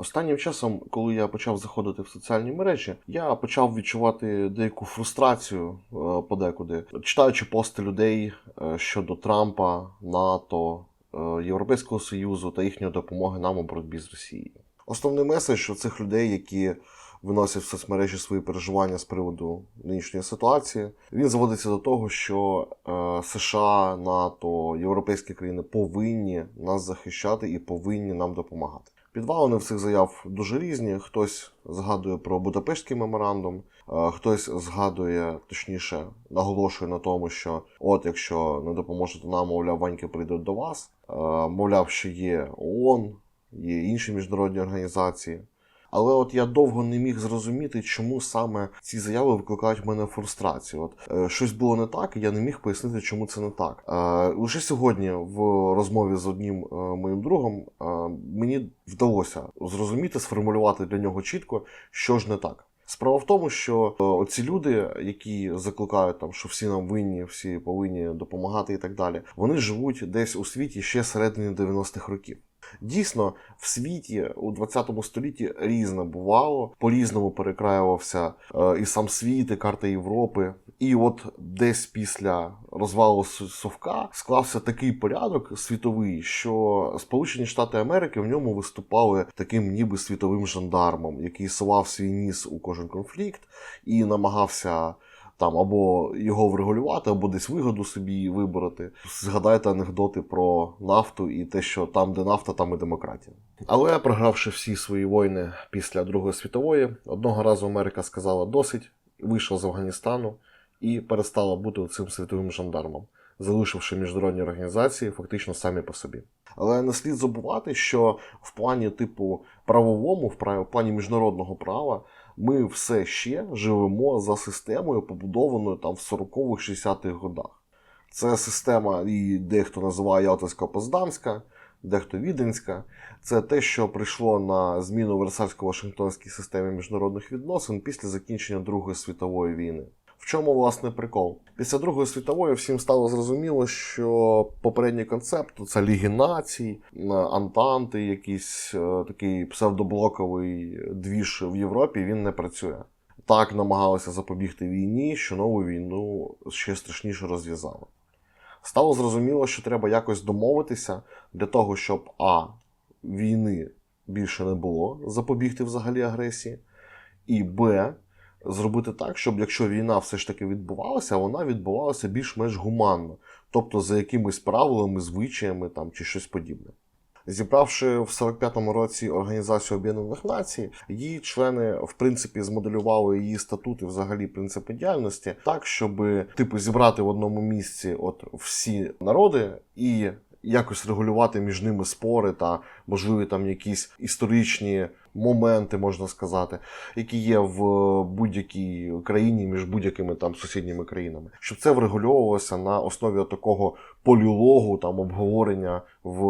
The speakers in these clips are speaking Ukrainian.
Останнім часом, коли я почав заходити в соціальні мережі, я почав відчувати деяку фрустрацію е, подекуди, читаючи пости людей е, щодо Трампа, НАТО, е, Європейського Союзу та їхньої допомоги нам у боротьбі з Росією. Основний меседж у цих людей, які виносять в соцмережі свої переживання з приводу нинішньої ситуації, він зводиться до того, що США, НАТО, європейські країни повинні нас захищати і повинні нам допомагати. Підвалини цих заяв дуже різні. Хтось згадує про Будапештський меморандум, е, хтось згадує, точніше, наголошує на тому, що от якщо не допоможете нам, мовляв, ваньки прийдуть до вас. Е, Мовляв, що є ООН, є інші міжнародні організації. Але от я довго не міг зрозуміти, чому саме ці заяви викликають в мене фрустрацію. От е, щось було не так, і я не міг пояснити, чому це не так. Е, лише сьогодні, в розмові з одним е, моїм другом, е, мені вдалося зрозуміти, сформулювати для нього чітко, що ж не так. Справа в тому, що е, оці люди, які закликають там, що всі нам винні, всі повинні допомагати і так далі, вони живуть десь у світі ще середини 90-х років. Дійсно, в світі у 20 столітті різне бувало, по-різному перекраювався е, і сам світ, і карта Європи. І от десь після розвалу Совка склався такий порядок світовий, що Сполучені Штати Америки в ньому виступали таким ніби світовим жандармом, який сував свій ніс у кожен конфлікт і намагався там або його врегулювати, або десь вигоду собі вибороти. Згадайте анекдоти про нафту і те, що там, де нафта, там і демократія. Але програвши всі свої війни після Другої світової, одного разу Америка сказала досить, вийшла з Афганістану і перестала бути цим світовим жандармом, залишивши міжнародні організації фактично самі по собі. Але не слід забувати, що в плані типу правовому, в плані міжнародного права, ми все ще живемо за системою, побудованою там в 40-х, 60-х годах. Це система, і дехто називає Ялтинсько-Поздамська, дехто Віденська. Це те, що прийшло на зміну Версальсько-Вашингтонській системі міжнародних відносин після закінчення Другої світової війни. В чому власне прикол? Після Другої світової всім стало зрозуміло, що попередній концепт це Ліги націй, е, Антанти, якийсь е, такий псевдоблоковий двіж в Європі, він не працює. Так намагалися запобігти війні, що нову війну ще страшніше розв'язали. Стало зрозуміло, що треба якось домовитися для того, щоб А. Війни більше не було, запобігти взагалі агресії, і Б. Зробити так, щоб якщо війна все ж таки відбувалася, вона відбувалася більш-менш гуманно, тобто за якимись правилами, звичаями там, чи щось подібне. Зібравши в 45-му році Організацію Об'єднаних Націй, її члени в принципі змоделювали її статути, взагалі принципи діяльності, так, щоб типу зібрати в одному місці от всі народи і якось регулювати між ними спори та можливі там якісь історичні моменти, можна сказати, які є в будь-якій країні між будь-якими там сусідніми країнами, щоб це врегульовувалося на основі такого полюлогу, там обговорення в е,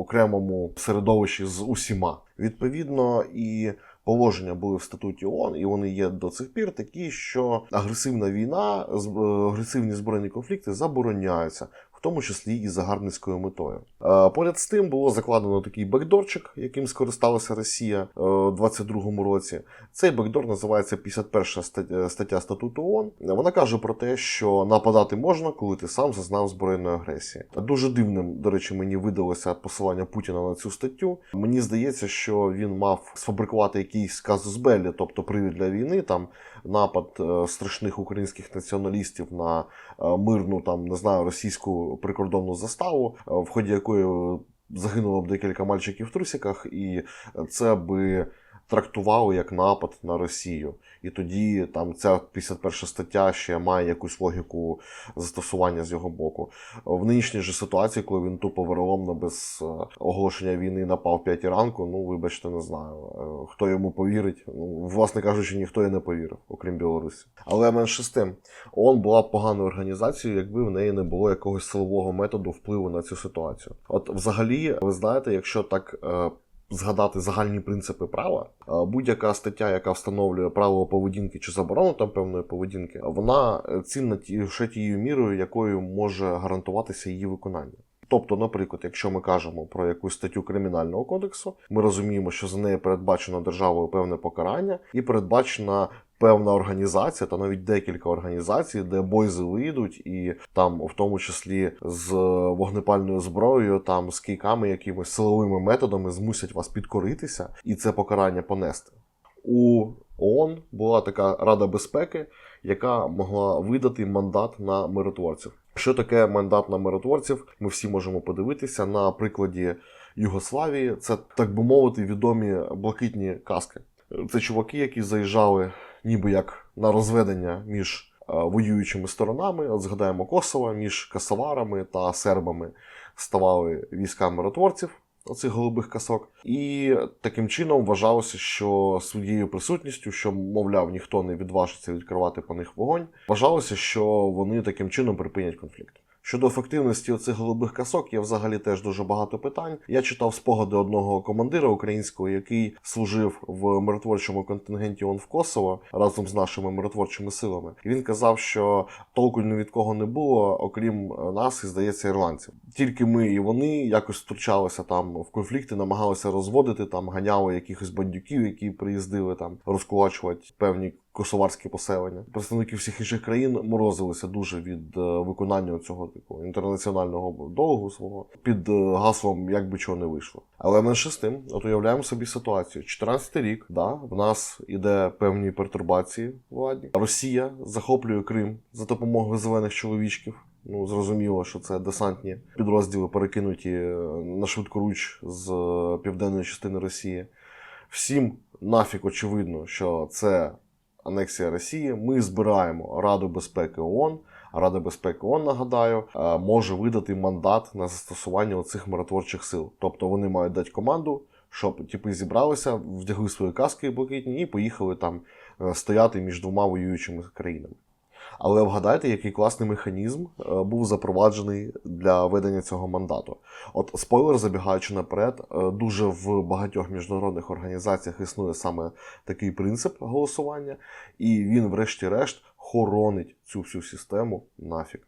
окремому середовищі з усіма. Відповідно, і положення були в статуті ООН, і вони є до цих пір такі, що агресивна війна, е, агресивні збройні конфлікти забороняються. Тому числі і загарбницькою метою. Е, Поряд з тим було закладено такий бекдорчик, яким скористалася Росія е, у 22-му році. Цей бекдор називається 51 стаття, стаття статуту ООН. Вона каже про те, що нападати можна, коли ти сам зазнав збройної агресії. Дуже дивним, до речі, мені видалося посилання Путіна на цю статтю. Мені здається, що він мав сфабрикувати якийсь казус беллі, тобто привід для війни, там напад е, страшних українських націоналістів на е, мирну, там не знаю, російську прикордонну заставу, е, в ході якої загинуло б декілька мальчиків в трусиках, і це би трактували як напад на Росію. І тоді там ця 51 стаття ще має якусь логіку застосування з його боку. В нинішній же ситуації, коли він тупо вероломно без е, оголошення війни напав в 5 ранку, ну вибачте, не знаю. Е, Хто йому повірить? Ну, власне кажучи, ніхто і не повірив, окрім Білорусі. Але менше з тим, ООН була поганою організацією, якби в неї не було якогось силового методу впливу на цю ситуацію. От, взагалі, ви знаєте, якщо так. Згадати загальні принципи права, будь-яка стаття, яка встановлює право поведінки чи заборону там певної поведінки, вона цінна ще тією мірою, якою може гарантуватися її виконання. Тобто, наприклад, якщо ми кажемо про якусь статтю кримінального кодексу, ми розуміємо, що за нею передбачено державою певне покарання і передбачена певна організація, та навіть декілька організацій, де бойзи вийдуть, і там, в тому числі з вогнепальною зброєю, там з кийками, якимись силовими методами змусять вас підкоритися і це покарання понести. У ООН була така Рада безпеки, яка могла видати мандат на миротворців. Що таке мандат на миротворців? Ми всі можемо подивитися на прикладі Югославії. Це так би мовити відомі блакитні каски. Це чуваки, які заїжджали ніби як на розведення між е, воюючими сторонами. От згадаємо Косово, між касаварами та сербами ставали війська миротворців. Оцих голубих касок, і таким чином вважалося, що своєю присутністю, що, мовляв, ніхто не відважиться відкривати по них вогонь, вважалося, що вони таким чином припинять конфлікт. Щодо ефективності оцих голубих касок, є взагалі теж дуже багато питань. Я читав спогади одного командира українського, який служив в миротворчому контингенті ООН в Косово разом з нашими миротворчими силами. І він казав, що толку ні від кого не було, окрім е, нас і здається ірландців. Тільки ми і вони якось втручалися там в конфлікти, намагалися розводити там, ганяли якихось бандюків, які приїздили там розкулачувати певні косоварські поселення. Представники всіх інших країн морозилися дуже від е, виконання цього такого інтернаціонального долгу свого під е, гаслом, як би чого не вийшло. Але менше з тим, от уявляємо собі ситуацію. 14-й рік, да, в нас іде певні пертурбації владні. Росія захоплює Крим за допомогою зелених чоловічків. Ну, зрозуміло, що це десантні підрозділи, перекинуті е, на швидкоруч з е, південної частини Росії. Всім нафіг очевидно, що це анексія Росії. Ми збираємо Раду безпеки ООН. А Рада безпеки ООН, нагадаю, е, може видати мандат на застосування цих миротворчих сил. Тобто вони мають дати команду, щоб типи зібралися, вдягли свої каски блакитні і поїхали там е, стояти між двома воюючими країнами. Але вгадайте, який класний механізм е, був запроваджений для ведення цього мандату. От спойлер, забігаючи наперед, е, дуже в багатьох міжнародних організаціях існує саме такий принцип голосування, і він, врешті-решт, хоронить цю всю систему нафіг.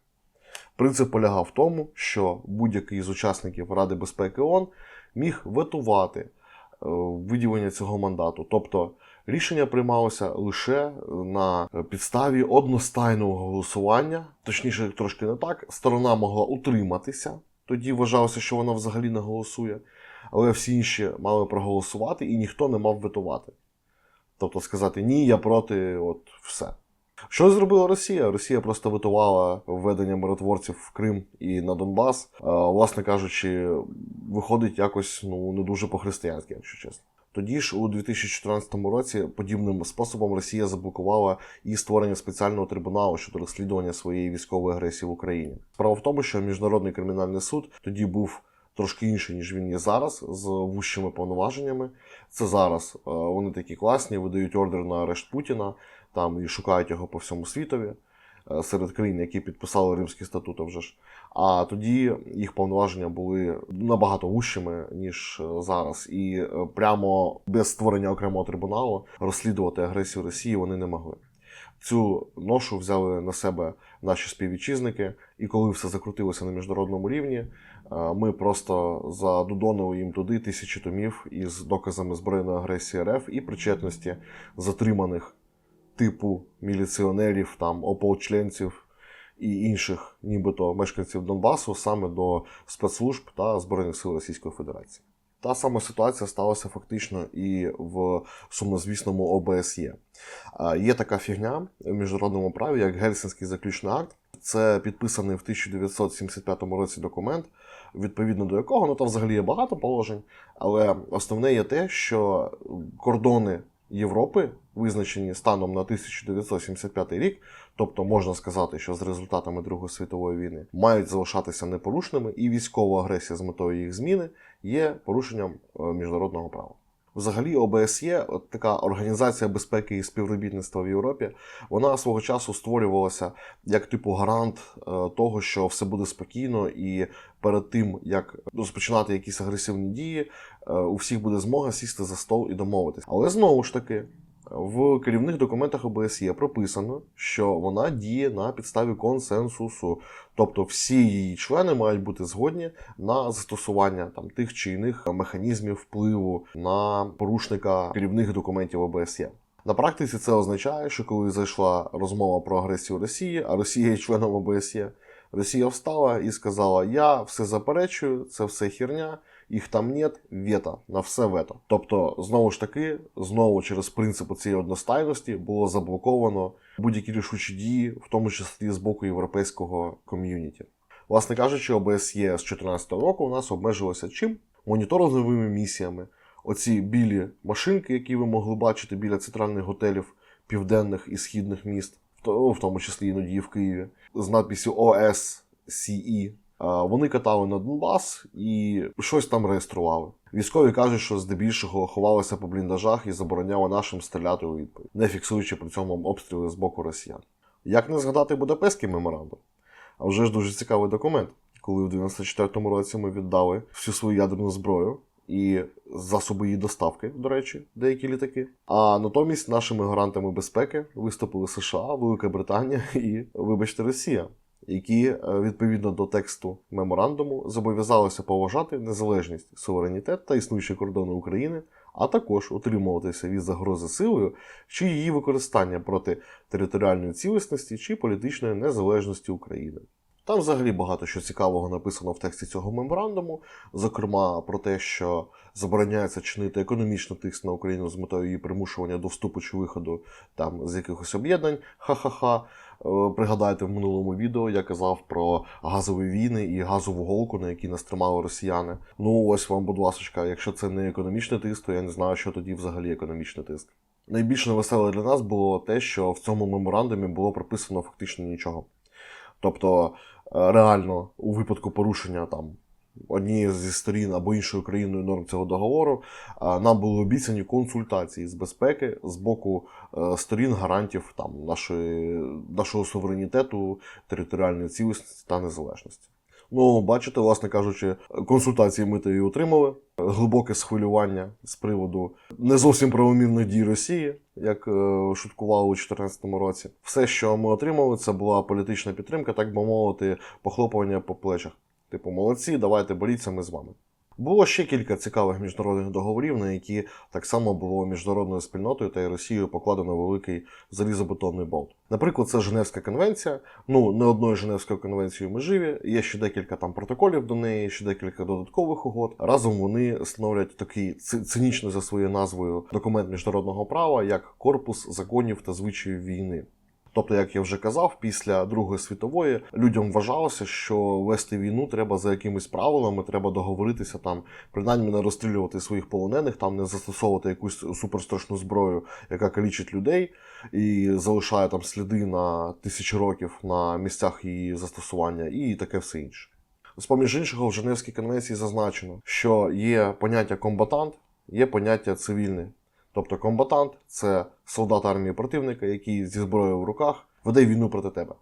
Принцип полягав в тому, що будь-який з учасників Ради безпеки ООН міг ветувати е, виділення цього мандату. Тобто рішення приймалося лише на підставі одностайного голосування, точніше, трошки не так. Сторона могла утриматися, тоді вважалося, що вона взагалі не голосує, але всі інші мали проголосувати і ніхто не мав ветувати. Тобто сказати ні, я проти, от все. Що зробила Росія? Росія просто витувала введення миротворців в Крим і на Донбас. Е, Власне кажучи, виходить якось ну не дуже по-християнськи, якщо чесно. Тоді ж у 2014 році подібним способом Росія заблокувала і створення спеціального трибуналу щодо розслідування своєї військової агресії в Україні. Справа в тому, що міжнародний кримінальний суд тоді був трошки інший, ніж він є зараз, з вищими повноваженнями. Це зараз е, вони такі класні, видають ордер на арешт Путіна там і шукають його по всьому світові серед країн, які підписали Римські статути вже ж. А тоді їх повноваження були набагато вущими, ніж е, зараз. І е, прямо без створення окремого трибуналу розслідувати агресію Росії вони не могли. Цю ношу взяли на себе наші співвітчизники, і коли все закрутилося на міжнародному рівні, е, ми просто задудонили їм туди тисячі томів із доказами збройної агресії РФ і причетності затриманих типу міліціонерів, там ополчленців і інших, нібито мешканців Донбасу, саме до спецслужб та Збройних сил Російської Федерації. Та сама ситуація сталася фактично і в сумнозвісному ОБСЄ. Є така фігня в міжнародному праві, як Гельсінський заключний акт. Це підписаний в 1975 році документ, відповідно до якого ну там взагалі є багато положень, але основне є те, що кордони Європи, визначені станом на 1975 рік, тобто можна сказати, що з результатами Другої світової війни мають залишатися непорушними, і військова агресія з метою їх зміни є порушенням е, міжнародного права. Взагалі, ОБСЄ, от така організація безпеки і співробітництва в Європі, вона свого часу створювалася як типу гарант е, того, що все буде спокійно, і перед тим як розпочинати якісь агресивні дії, у всіх буде змога сісти за стол і домовитися. Але знову ж таки, е, В керівних документах ОБСЄ прописано, що вона діє на підставі консенсусу, тобто всі її члени мають бути згодні на застосування там тих чи інших механізмів впливу на порушника керівних документів ОБСЄ. На практиці це означає, що коли зайшла розмова про агресію Росії, а Росія є членом ОБСЄ, Росія встала і сказала: Я все заперечую, це все херня, їх там нет, вето, на все вето. Тобто, знову ж таки, знову через принцип цієї одностайності було заблоковано будь-які рішучі дії, в тому числі з боку європейського ком'юніті. Власне кажучи, ОБСЄ з 2014 року у нас обмежилося чим? Моніторинговими місіями. Оці білі машинки, які ви могли бачити біля центральних готелів південних і східних міст, в тому числі іноді і в Києві, з надписю OSCE. А, Вони катали на Донбас і щось там реєстрували. Військові кажуть, що здебільшого ховалися по бліндажах і забороняли нашим стріляти у відповідь, не фіксуючи при цьому обстріли з боку росіян. Як не згадати Будапештський меморандум? А вже ж дуже цікавий документ, коли в 94-му році ми віддали всю свою ядерну зброю і засоби її доставки, до речі, деякі літаки. А натомість нашими гарантами безпеки виступили США, Велика Британія і, вибачте, Росія, які е, відповідно до тексту меморандуму зобов'язалися поважати незалежність, суверенітет та існуючі кордони України, а також утримуватися від загрози силою чи її використання проти територіальної цілісності чи політичної незалежності України. Там взагалі багато що цікавого написано в тексті цього меморандуму, зокрема про те, що забороняється чинити економічний тиск на Україну з метою її примушування до вступу чи виходу там з якихось об'єднань. Ха-ха-ха. Е, Пригадайте в минулому відео, я казав про газові війни і газову голку, на якій нас тримали росіяни. Ну ось вам, будь ласка, якщо це не економічний тиск, то я не знаю, що тоді взагалі економічний тиск. Найбільш невеселе для нас було те, що в цьому меморандумі було прописано фактично нічого. Тобто, е, реально, у випадку порушення там однієї зі сторін або іншою країною норм цього договору, е, нам були обіцяні консультації з безпеки з боку е, сторін гарантів там нашої, нашого суверенітету, територіальної цілісності та незалежності. Ну, бачите, власне кажучи, консультації ми то і отримали. Глибоке схвилювання з приводу не зовсім правомірних дій Росії, як е, шуткували у 2014 році. Все, що ми отримали, це була політична підтримка, так би мовити, похлопування по плечах. Типу, молодці, давайте боріться, ми з вами. Було ще кілька цікавих міжнародних договорів, на які так само було міжнародною спільнотою та Росією покладено великий залізобетонний болт. Наприклад, це Женевська конвенція. Ну, не одною Женевською конвенцією ми живі. Є ще декілька там протоколів до неї, ще декілька додаткових угод. Разом вони становлять такий ци- цинічний за своєю назвою документ міжнародного права, як корпус законів та звичаїв війни. Тобто, як я вже казав, після Другої світової людям вважалося, що вести війну треба за якимись правилами, треба договоритися там, принаймні не розстрілювати своїх полонених, там не застосовувати якусь суперстрашну зброю, яка калічить людей і залишає там сліди на тисячі років на місцях її застосування, і таке все інше. З поміж іншого, в Женевській конвенції зазначено, що є поняття комбатант, є поняття цивільний. Тобто комбатант це солдат армії противника, який зі зброєю в руках веде війну проти тебе.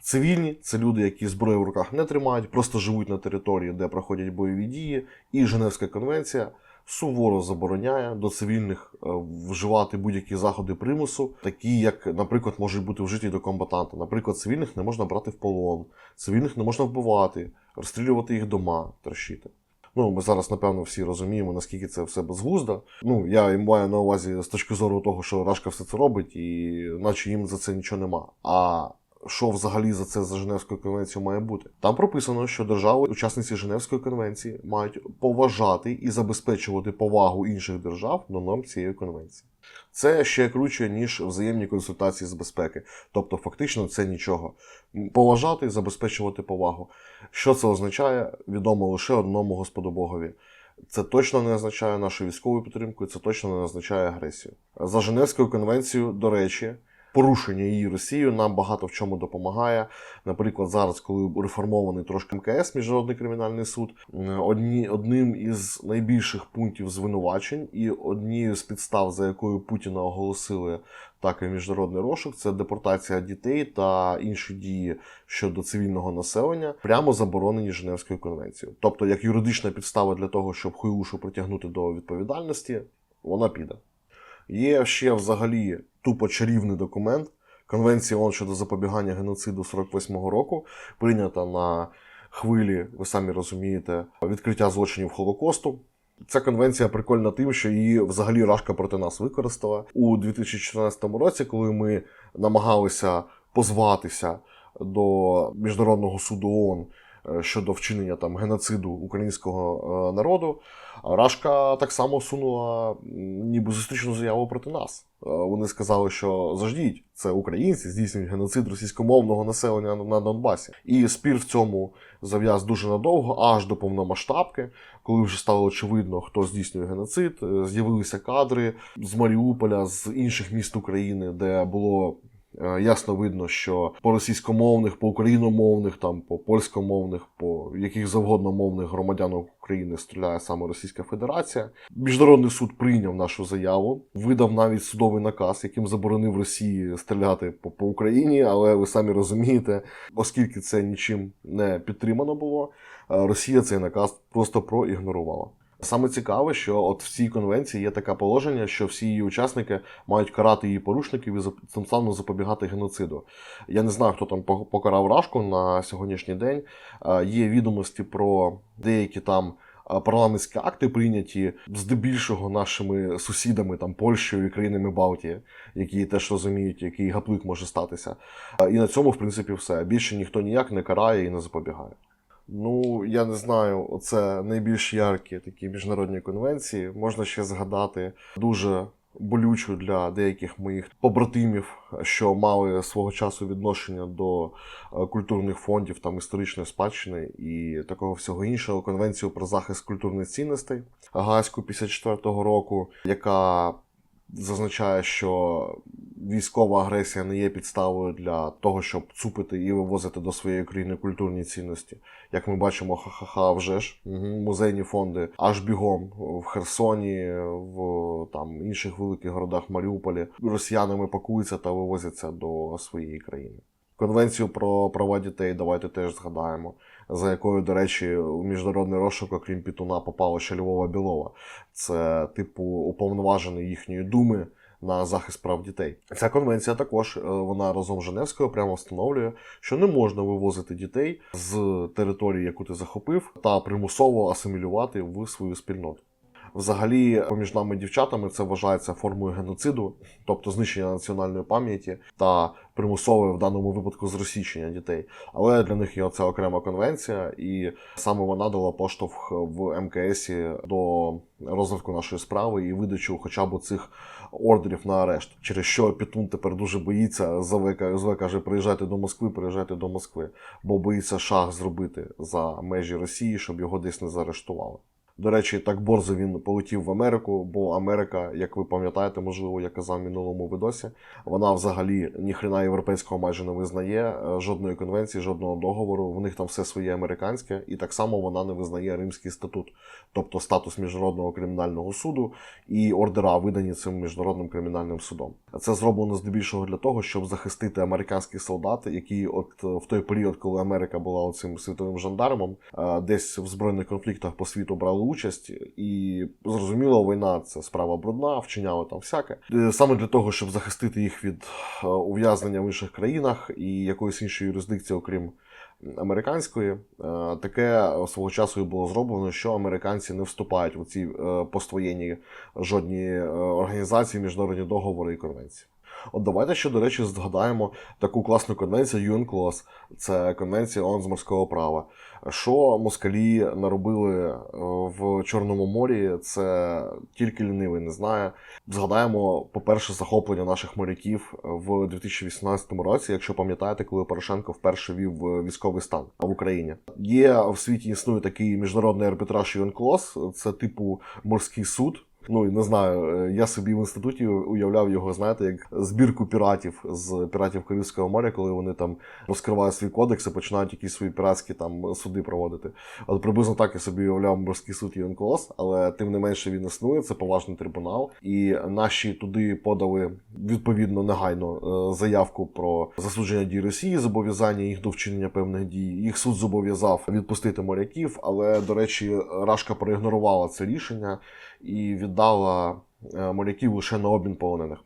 Цивільні це люди, які зброю в руках не тримають, просто живуть на території, де проходять бойові дії. І Женевська конвенція суворо забороняє до цивільних е, вживати будь-які заходи примусу, такі як, наприклад, можуть бути вжиті до комбатанта. Наприклад, цивільних не можна брати в полон, цивільних не можна вбивати, розстрілювати їх дома, трощити. Ну, ми зараз, напевно, всі розуміємо, наскільки це все безглуздо. Ну, я маю на увазі з точки зору того, що Рашка все це робить, і наче їм за це нічого нема. А що взагалі за це за Женевською конвенцією має бути? Там прописано, що держави, учасниці Женевської конвенції, мають поважати і забезпечувати повагу інших держав до норм цієї конвенції. Це ще круче, ніж взаємні консультації з безпеки. Тобто, фактично, це нічого. Поважати і забезпечувати повагу. Що це означає, відомо лише одному Господу Богові. Це точно не означає нашу військову підтримку, це точно не означає агресію. За Женевською конвенцією, до речі, порушення її Росією нам багато в чому допомагає. Наприклад, зараз, коли реформований трошки МКС, Міжнародний кримінальний суд, одні, одним із найбільших пунктів звинувачень і однією з підстав, за якою Путіна оголосили так і міжнародний розшук, це депортація дітей та інші дії щодо цивільного населення, прямо заборонені Женевською конвенцією. Тобто, як юридична підстава для того, щоб хуйлушу притягнути до відповідальності, вона піде. Є ще взагалі тупо чарівний документ. Конвенція ООН щодо запобігання геноциду 48-го року, прийнята на хвилі, ви самі розумієте, відкриття злочинів Холокосту. Ця конвенція прикольна тим, що її взагалі Рашка проти нас використала у 2014 році, коли ми намагалися позватися до Міжнародного суду ООН щодо вчинення там геноциду українського е, народу. Рашка так само сунула ніби зустрічну заяву проти нас. Е, Вони сказали, що заждіть, це українці здійснюють геноцид російськомовного населення на Донбасі. І спір в цьому зав'яз дуже надовго, аж до повномасштабки, коли вже стало очевидно, хто здійснює геноцид. Е, З'явилися кадри з Маріуполя, з інших міст України, де було Е, Ясно видно, що по російськомовних, по україномовних, там по польськомовних, по яких завгодно мовних громадян України стріляє саме Російська Федерація. Міжнародний суд прийняв нашу заяву, видав навіть судовий наказ, яким заборонив Росії стріляти по, по Україні. Але ви самі розумієте, оскільки це нічим не підтримано було, е, Росія цей наказ просто проігнорувала. Саме цікаве, що от в цій конвенції є таке положення, що всі її учасники мають карати її порушників і тим самим запобігати геноциду. Я не знаю, хто там по- покарав Рашку на сьогоднішній день. Е, Є відомості про деякі там е, парламентські акти, прийняті здебільшого нашими сусідами, там Польщею і країнами Балтії, які теж розуміють, який гаплик може статися. Е, І на цьому, в принципі, все. Більше ніхто ніяк не карає і не запобігає. Ну, я не знаю, це найбільш яркі такі міжнародні конвенції. Можна ще згадати дуже болючу для деяких моїх побратимів, що мали свого часу відношення до е, культурних фондів, там історичної спадщини і такого всього іншого. Конвенцію про захист культурних цінностей Гаазьку 54-го року, яка зазначає, що військова агресія не є підставою для того, щоб цупити і вивозити до своєї країни культурні цінності. Як ми бачимо, ха-ха-ха, вже ж музейні фонди аж бігом в Херсоні, в там інших великих городах Маріуполі росіянами пакуються та вивозяться до своєї країни. Конвенцію про права дітей давайте теж згадаємо, за якою, до речі, у міжнародний розшук, окрім Пітуна, попала ще Львова Білова. Це, типу, уповноважений їхньої думи на захист прав дітей. Ця конвенція також е, вона разом з Женевською прямо встановлює, що не можна вивозити дітей з території, яку ти захопив, та примусово асимілювати в свою спільноту. Взагалі, поміж нами дівчатами це вважається формою геноциду, тобто знищення національної пам'яті та примусове в даному випадку зросійщення дітей. Але для них є оця окрема конвенція, і саме вона дала поштовх в МКС до розвитку нашої справи і видачу хоча б цих ордерів на арешт, через що Пітун тепер дуже боїться ЗВ, ЗВ каже, приїжджайте до Москви, приїжджайте до Москви, бо боїться шаг зробити за межі Росії, щоб його десь не заарештували. До речі, так борзо він полетів в Америку, бо Америка, як ви пам'ятаєте, можливо, я казав в минулому відосі, вона взагалі ніхрена європейського майже не визнає е, жодної конвенції, жодного договору. В них там все своє американське, і так само вона не визнає Римський статут, тобто статус міжнародного кримінального суду і ордера, видані цим міжнародним кримінальним судом. Це зроблено здебільшого для того, щоб захистити американських солдат, які, от е, в той період, коли Америка була цим світовим жандармом, е, десь в збройних конфліктах по світу брали участь, і зрозуміло, війна це справа брудна, вчиняли там всяке. Е, Саме для того, щоб захистити їх від е, ув'язнення в інших країнах і якоїсь іншої юрисдикції, окрім американської, е, таке свого часу і було зроблено, що американці не вступають в ці поствоєнні жодні організації, міжнародні договори і конвенції. От давайте ще, до речі, згадаємо таку класну конвенцію UNCLOS. Це конвенція ООН з морського права. Що москалі наробили е, в Чорному морі, це тільки лінивий не знає. Згадаємо, по-перше, захоплення наших моряків в 2018 році, якщо пам'ятаєте, коли Порошенко вперше вів е, військовий стан в Україні. Є в світі існує такий міжнародний арбітраж UNCLOS, це типу морський суд. Ну не знаю, е, я собі в інституті уявляв його, знаєте, як збірку піратів з піратів Карибського моря, коли вони там розкривають свій кодекс і починають якісь свої піратські там суди проводити. От приблизно так я собі уявляв морський суд ЮНКЛОС, але тим не менше він існує, це поважний трибунал. І наші туди подали відповідно негайно е, заявку про засудження дій Росії, зобов'язання їх до вчинення певних дій. Їх суд зобов'язав відпустити моряків, але до речі, Рашка проігнорувала це рішення і віддала е, моряків лише на обмін полонених.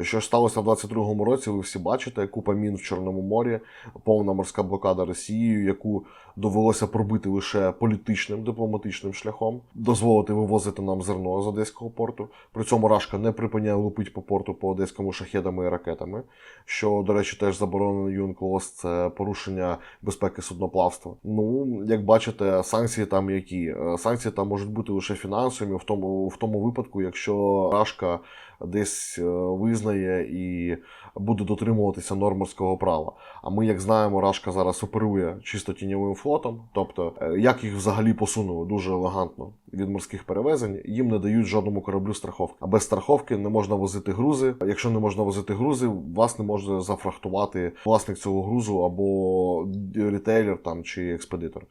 Що сталося в 22-му році, ви всі бачите, купа мін в Чорному морі, повна морська блокада Росією, яку довелося пробити лише політичним дипломатичним шляхом, дозволити вивозити нам зерно з одеського порту. При цьому Рашка не припиняє лупити по порту по одеському шахедами і ракетами, що, до речі, теж заборонено ЮНКЛОС, це порушення безпеки судноплавства. Ну, як бачите, санкції там які? Е, Санкції там можуть бути лише фінансовими в тому, в тому випадку, якщо Рашка десь е, визнає і буде дотримуватися норм морського права. А ми, як знаємо, Рашка зараз оперує чисто тіньовим флотом. Тобто, е, як їх взагалі посунули дуже елегантно від морських перевезень, їм не дають жодному кораблю страховки. А без страховки не можна возити грузи. Якщо не можна возити грузи, вас не може зафрахтувати власник цього грузу або рітейлер там чи експедитор.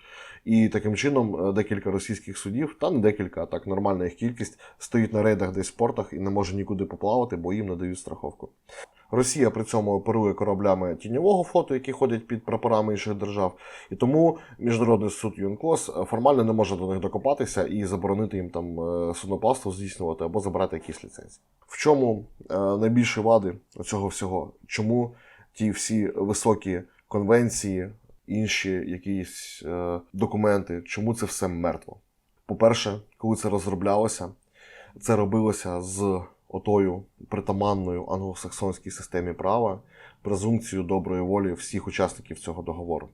І таким чином е, декілька російських судів, та не декілька, а так нормальна їх кількість, стоїть на рейдах десь в портах і не може нікуди поплавати, бо їм не дають страховку. Росія при цьому оперує кораблями тіньового флоту, які ходять під прапорами інших держав, і тому міжнародний суд ЮНКОС формально не може до них докопатися і заборонити їм там е, судноплавство здійснювати або забрати якісь ліцензії. В чому е, найбільші вади цього всього? Чому ті всі високі конвенції, інші якісь е, документи, чому це все мертво? По-перше, коли це розроблялося, це робилося з отою притаманною англосаксонській системі права презумпцією доброї волі всіх учасників цього договору.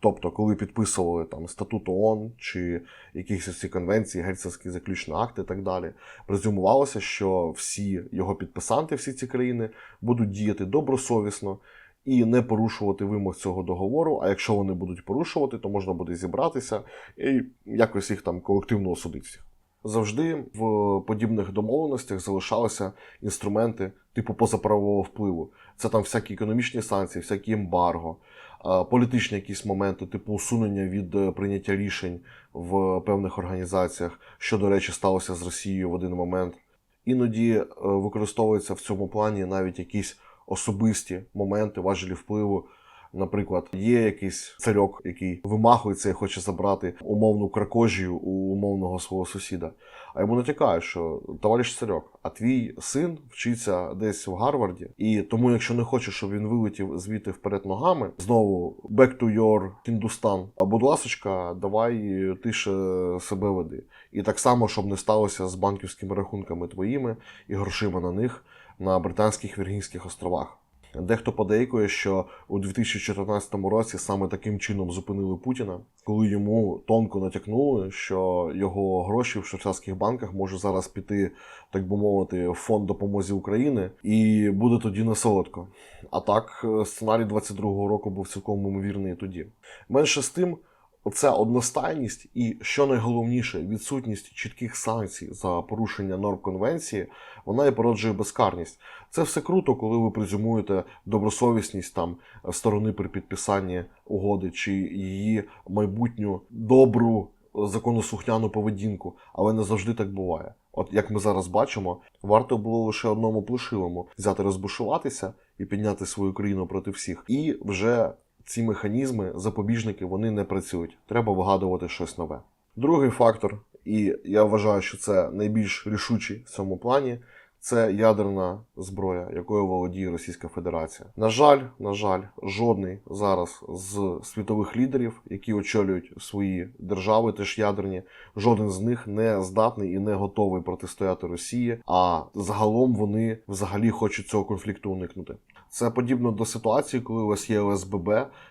Тобто, коли підписували там статут ООН чи якісь ці конвенції, гельсінські заключні акти і так далі, презюмувалося, що всі його підписанти, всі ці країни, будуть діяти добросовісно і не порушувати вимог цього договору. А якщо вони будуть порушувати, то можна буде зібратися і якось їх там колективно осудити. всіх. Завжди в подібних домовленостях залишалися інструменти типу позаправового впливу. Це там всякі економічні санкції, всякі ембарго, політичні якісь моменти, типу усунення від е, прийняття рішень в певних організаціях, що, до речі, сталося з Росією в один момент. Іноді е, використовуються в цьому плані навіть якісь особисті моменти, важелі впливу. Наприклад, є якийсь царьок, який вимахується і хоче забрати умовну кракожію у умовного свого сусіда. А йому натякають, що товариш царьок, а твій син вчиться десь в Гарварді, і тому, якщо не хочеш, щоб він вилетів звідти вперед ногами, знову back to your Hindustan, а будь ласочка, давай ти ще себе веди. І так само, щоб не сталося з банківськими рахунками твоїми і грошима на них на Британських Віргінських островах. Дехто подейкує, що у 2014 році саме таким чином зупинили Путіна, коли йому тонко натякнули, що його гроші в швейцарських банках може зараз піти, так би мовити, в фонд допомозі України, і буде тоді не солодко. А так, е, сценарій 22-го року був цілком ймовірний тоді. Менше з тим. Оця одностайність і, що найголовніше, відсутність чітких санкцій за порушення норм конвенції, вона і породжує безкарність. Це все круто, коли ви презюмуєте добросовісність там сторони при підписанні угоди чи її майбутню добру законослухняну поведінку, але не завжди так буває. От як ми зараз бачимо, варто було лише одному плешивому взяти розбушуватися і підняти свою країну проти всіх, і вже ці механізми, запобіжники, вони не працюють. Треба вигадувати щось нове. Другий фактор, і я вважаю, що це найбільш рішучий в цьому плані. Це ядерна зброя, якою володіє Російська Федерація. На жаль, на жаль, жодний зараз з світових лідерів, які очолюють свої держави, теж ядерні, жоден з них не здатний і не готовий протистояти Росії. А загалом вони взагалі хочуть цього конфлікту уникнути. Це подібно до ситуації, коли у вас є ОСББ,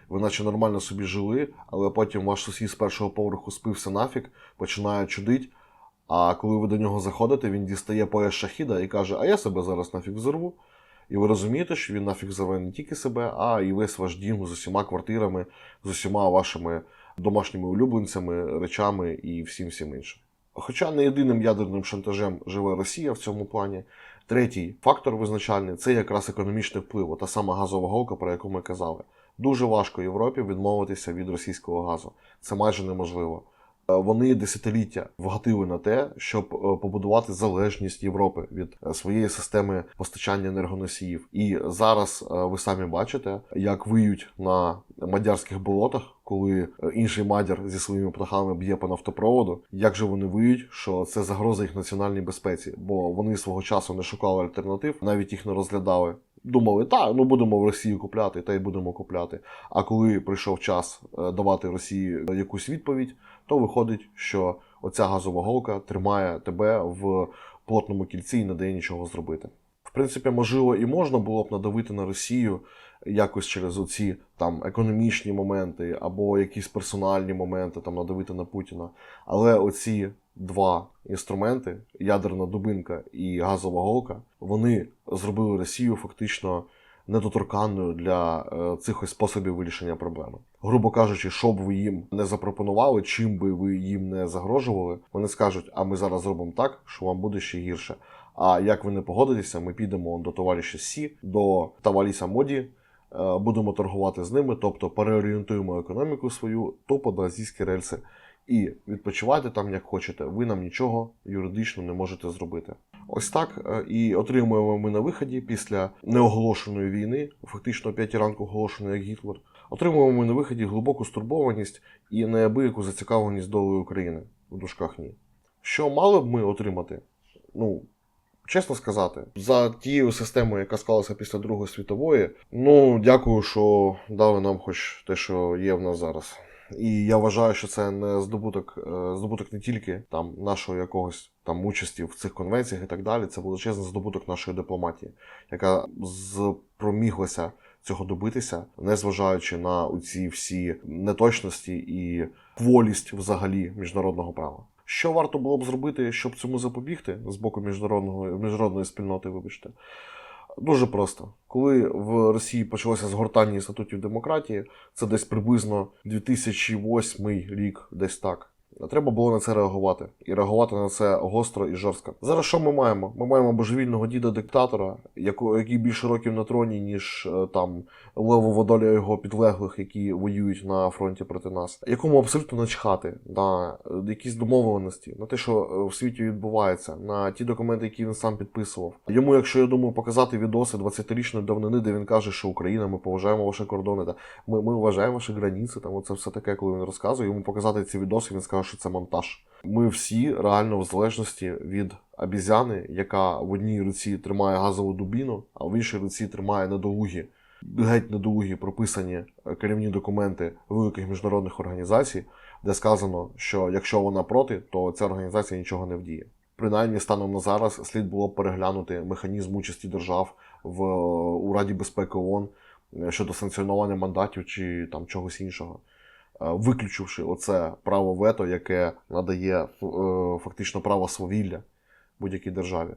ви наче нормально собі жили, але потім ваш сусід з першого поверху спився нафіг, починає чудить. А коли ви до нього заходите, він дістає пояс шахіда і каже: А я себе зараз нафіг взорву. І ви розумієте, що він нафіг взорве не тільки себе, а і весь ваш дім з усіма квартирами, з усіма вашими домашніми улюбленцями, речами і всім всім іншим. Хоча не єдиним ядерним шантажем живе Росія в цьому плані. Третій фактор визначальний це якраз економічний вплив, та сама газова голка, про яку ми казали. Дуже важко Європі відмовитися від російського газу. Це майже неможливо. Е, Вони десятиліття вгатили на те, щоб е, побудувати залежність Європи від е, своєї системи постачання енергоносіїв. І зараз ви самі бачите, як виють на мадярських болотах, коли інший мадяр зі своїми птахами б'є по нафтопроводу. Як же вони виють, що це загроза їх національній безпеці, бо вони свого часу не шукали альтернатив, навіть їх не розглядали. Думали, та ну будемо в Росію купляти, та й будемо купляти. А коли прийшов час давати Росії якусь відповідь, то виходить, що оця газова голка тримає тебе в плотному кільці і не дає нічого зробити. В принципі, можливо, і можна було б надавити на Росію якось через оці там економічні моменти або якісь персональні моменти, там надавити на Путіна. Але оці два інструменти ядерна дубинка і газова голка, вони зробили Росію фактично недоторканною для е, цих ось способів вирішення проблеми. Грубо кажучи, що б ви їм не запропонували, чим би ви їм не загрожували, вони скажуть: а ми зараз зробимо так, що вам буде ще гірше. А як ви не погодитеся, ми підемо до товариша Сі, до товариша Моді, е, будемо торгувати з ними, тобто переорієнтуємо економіку свою тупо на азійські рельси. І відпочивайте там як хочете, ви нам нічого юридично не можете зробити. Ось так е, і отримуємо ми на виході після неоголошеної війни, фактично о 5 ранку оголошеної як Гітлер. Отримуємо ми на виході глибоку стурбованість і неабияку зацікавленість долею України в дужках ні. Що мали б ми отримати? Ну, чесно сказати, за тією системою, яка склалася після Другої світової, ну дякую, що дали нам хоч те, що є в нас зараз. І я вважаю, що це не здобуток, е, здобуток не тільки там нашого якогось там участі в цих конвенціях і так далі. Це величезний здобуток нашої дипломатії, яка спроміглася цього добитися, незважаючи на ці всі неточності і кволість взагалі міжнародного права. Що варто було б зробити, щоб цьому запобігти з боку міжнародного міжнародної спільноти, вибачте? Дуже просто. Коли в Росії почалося згортання статутів демократії, це десь приблизно 2008 рік, десь так. Треба було на це реагувати і реагувати на це гостро і жорстко. Зараз що ми маємо? Ми маємо божевільного діда-диктатора, яко- який більше років на троні, ніж е, там лево водоля його підлеглих, які воюють на фронті проти нас, якому абсолютно начхати на е, якісь домовленості, на те, що е, в світі відбувається, на ті документи, які він сам підписував. Йому, якщо я думаю, показати відоси 20-річної давнини, де він каже, що Україна, ми поважаємо ваші кордони, та ми, ми вважаємо ваші границі, там оце все таке, коли він розказує. Йому показати ці відоси, він скаже, що це монтаж. Ми всі реально в залежності від обізяни, яка в одній руці тримає газову дубіну, а в іншій руці тримає недолугі, геть недолугі прописані керівні документи великих міжнародних організацій, де сказано, що якщо вона проти, то ця організація нічого не вдіє. Принаймні, станом на зараз слід було б переглянути механізм участі держав в у Раді безпеки ООН щодо санкціонування мандатів чи там чогось іншого, виключивши оце право вето, яке надає е, фактично право свавілля будь-якій державі.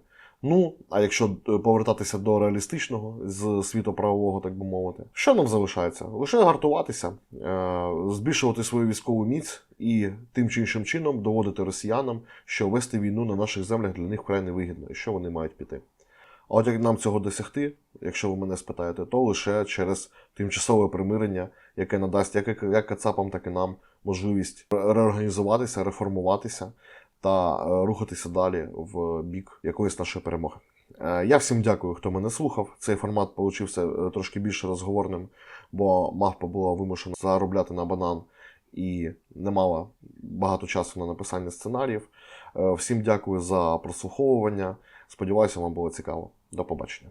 Ну, а якщо е, повертатися до реалістичного з світу правового, так би мовити, що нам залишається? Лише гартуватися, е, збільшувати свою військову міць і тим чи іншим чином доводити росіянам, що вести війну на наших землях для них вкрай невигідно, і що вони мають піти. От як нам цього досягти, якщо ви мене спитаєте, то лише через тимчасове примирення, яке надасть як, як Кацапам, так і нам можливість реорганізуватися, реформуватися та е, рухатися далі в бік якоїсь нашої перемоги. Е, Я всім дякую, хто мене слухав. Цей формат получився е, трошки більше розговорним, бо мавпа була вимушена заробляти на банан і не мала багато часу на написання сценаріїв. Всім дякую за прослуховування. Сподіваюся, вам було цікаво. До побачення.